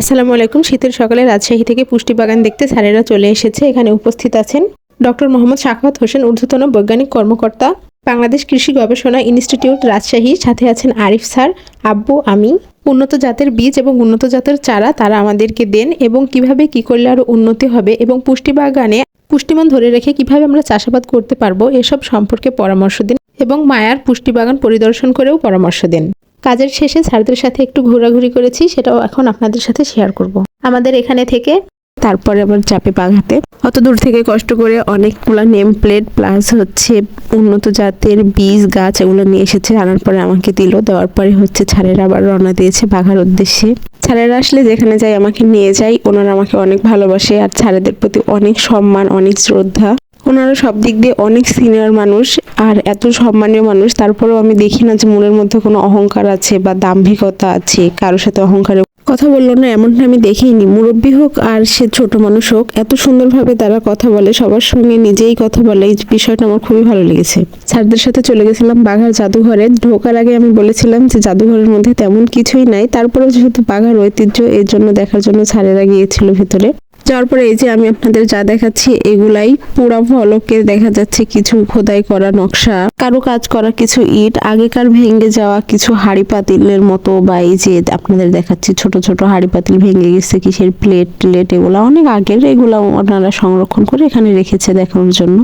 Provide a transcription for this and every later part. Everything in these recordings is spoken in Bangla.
আসসালামু আলাইকুম, শীতের সকালে রাজশাহী থেকে পুষ্টি বাগান দেখতে স্যারেরা চলে এসেছে। এখানে উপস্থিত আছেন ডক্টর মোহাম্মদ শাখাওয়াত হোসেন, ঊর্ধ্বতন বৈজ্ঞানিক কর্মকর্তা, বাংলাদেশ কৃষি গবেষণা ইনস্টিটিউট রাজশাহী। সাথে আছেন আরিফ স্যার, আব্বু, আমি। উন্নত জাতের বীজ এবং উন্নত জাতের চারা তারা আমাদেরকে দেন এবং কীভাবে কি করলে আরও উন্নতি হবে এবং পুষ্টি বাগানে পুষ্টিমান ধরে রেখে কীভাবে আমরা চাষাবাদ করতে পারব, এসব সম্পর্কে পরামর্শ দিন এবং মায়ার পুষ্টি বাগান পরিদর্শন করেও পরামর্শ দেন। কাজের শেষে স্যারদের সাথে একটু ঘোরাঘুরি করেছি, সেটাও এখন আপনাদের সাথে শেয়ার করব। আমাদের এখানে থেকে তারপরে আবার চাপে বাঘাতে অত দূর থেকে কষ্ট করে অনেকগুলো নেম প্লেট প্লাস হচ্ছে উন্নত জাতের বীজ, গাছ এগুলো নিয়ে এসেছে। আনার পরে আমাকে দিল, দেওয়ার পরে হচ্ছে ছাড়ের আবার রওনা দিয়েছে বাঘার উদ্দেশ্যে। ছাড়েরা আসলে যেখানে যাই আমাকে নিয়ে যাই ওনারা আমাকে অনেক ভালোবাসে আর ছাড়েদের প্রতি অনেক সম্মান, অনেক শ্রদ্ধা। ওনারা সব দিক দিয়ে অনেক সিনিয়র মানুষ আর এত সম্মানীয় মানুষ, তারপরেও আমি দেখি না যে মনের মধ্যে কোনো অহংকার আছে বা দাম্ভিকতা আছে, কারোর সাথে অহংকারে কথা বলল না, এমনটা আমি দেখিনি। মুরব্বী হোক আর সে ছোট মানুষ হোক, এত সুন্দরভাবে তারা কথা বলে, সবার সঙ্গে নিজেই কথা বলে, এই বিষয়টা আমার খুবই ভালো লেগেছে। স্যারদের সাথে চলে গেছিলাম বাঘার জাদুঘরে। ঢোকার আগে আমি বলেছিলাম যে জাদুঘরের মধ্যে তেমন কিছুই নাই, তারপরেও যেহেতু বাঘার ঐতিহ্য, এর জন্য দেখার জন্য স্যারেরা গিয়েছিল ভিতরে। যাওয়ার পরে এই যে আমি আপনাদের যা দেখাচ্ছি, এগুলাই পুরা ফলকে দেখা যাচ্ছে কিছু খোদাই করা নকশা। কারও কাজ করা কিছু ইট, আগেকার ভেঙে যাওয়া কিছু হাড়ি পাতিলের মতো বা এই যে আপনাদের দেখাচ্ছি ছোট ছোট হাড়ি পাতিল ভেঙে গেছে, কিসের প্লেট প্লেট এগুলো অনেক আগের এগুলো ওনারা সংরক্ষণ করে এখানে রেখেছে দেখানোর জন্য।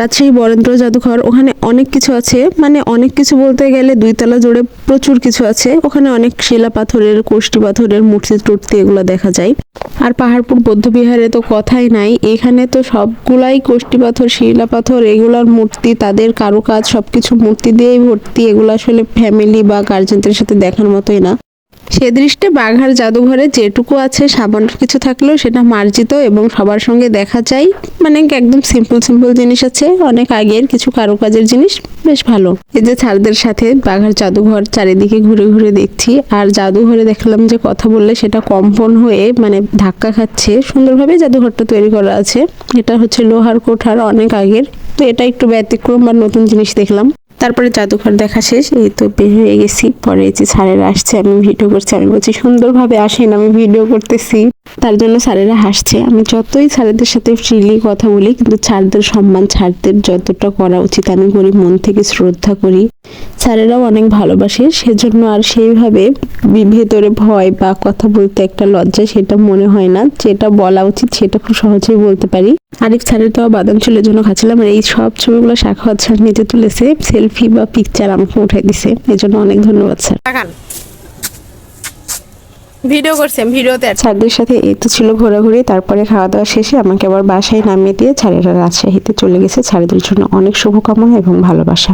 রাজশাহী বরেন্দ্র জাদুঘর, ওখানে অনেক কিছু আছে। মানে অনেক কিছু বলতে গেলে দুইতলা জুড়ে প্রচুর কিছু আছে। ওখানে অনেক শিলা পাথরের কোষ্টি পাথরের মূর্তি টুর্তি এগুলো দেখা যায়। আর পাহাড়পুর বৌদ্ধবিহারে তো কথাই নাই। এখানে তো সবগুলাই কোষ্টি পাথর, শিলা পাথর, এগুলার মূর্তি, তাদের কারুকাজ, সবকিছু মূর্তি দিয়েই ভর্তি। এগুলো আসলে ফ্যামিলি বা গার্জেনদের সাথে দেখার মতোই না। সে দৃষ্টে বাঘার জাদুঘরে যেটুকু আছে সামান্য কিছু থাকলেও সেটা মার্জিত এবং সবার সঙ্গে দেখা যায় মানে একদম সিম্পল সিম্পল জিনিস আছে। অনেক আগের কিছু কারুকাজের জিনিস। বেশ ভালো। এই যে ছাড়দের সাথে বাঘার জাদুঘর চারিদিকে ঘুরে ঘুরে দেখছি। আর জাদুঘরে দেখলাম যে কথা বললে সেটা কম্পন হয়ে মানে ধাক্কা খাচ্ছে। সুন্দরভাবে জাদুঘরটা তৈরি করা আছে। এটা হচ্ছে লোহার কোঠার অনেক আগের। তো এটা একটু ব্যতিক্রম বা নতুন জিনিস দেখলাম। তারপরে জাদুঘর দেখা শেষ, এই তো বের হয়ে গেছি। পরে যে স্যারেরা আসছে, আমি ভিডিও করছি। আমি বলছি, সুন্দরভাবে আসেন, আমি ভিডিও করতেছি। তার জন্য স্যারেরা হাসছে। আমি যতই স্যারেদের সাথে ফ্রিলি কথা বলি, কিন্তু ছাড়দের সম্মান ছাড়দের যতটা করা উচিত, আমি করি মন থেকে শ্রদ্ধা করি। স্যারেরাও অনেক ভালোবাসে, সেজন্য আর সেইভাবে ভেতরে ভয় বা কথা বলতে একটা লজ্জা সেটা মনে হয় না। যেটা বলা উচিত সেটা খুব সহজেই বলতে পারি। আরেক স্যারের তো বাদাম চুলের জন্য খাচ্ছিলাম আর এই সব ছবিগুলো শাখা স্যার নিজে তুলেছে, সেলফি বা পিকচার আমাকে উঠাই দিছে। এই জন্য অনেক ধন্যবাদ, স্যার। ভিডিও করছেন ভিডিওতে ছাদের সাথে এই তো ছিল ঘোরাঘুরি, তারপরে খাওয়া দাওয়া শেষে আমাকে আবার বাসায় নামিয়ে দিয়ে ছাড়েরা রাজশাহীতে চলে গেছে। ছাড়েদের জন্য অনেক শুভকামনা এবং ভালোবাসা।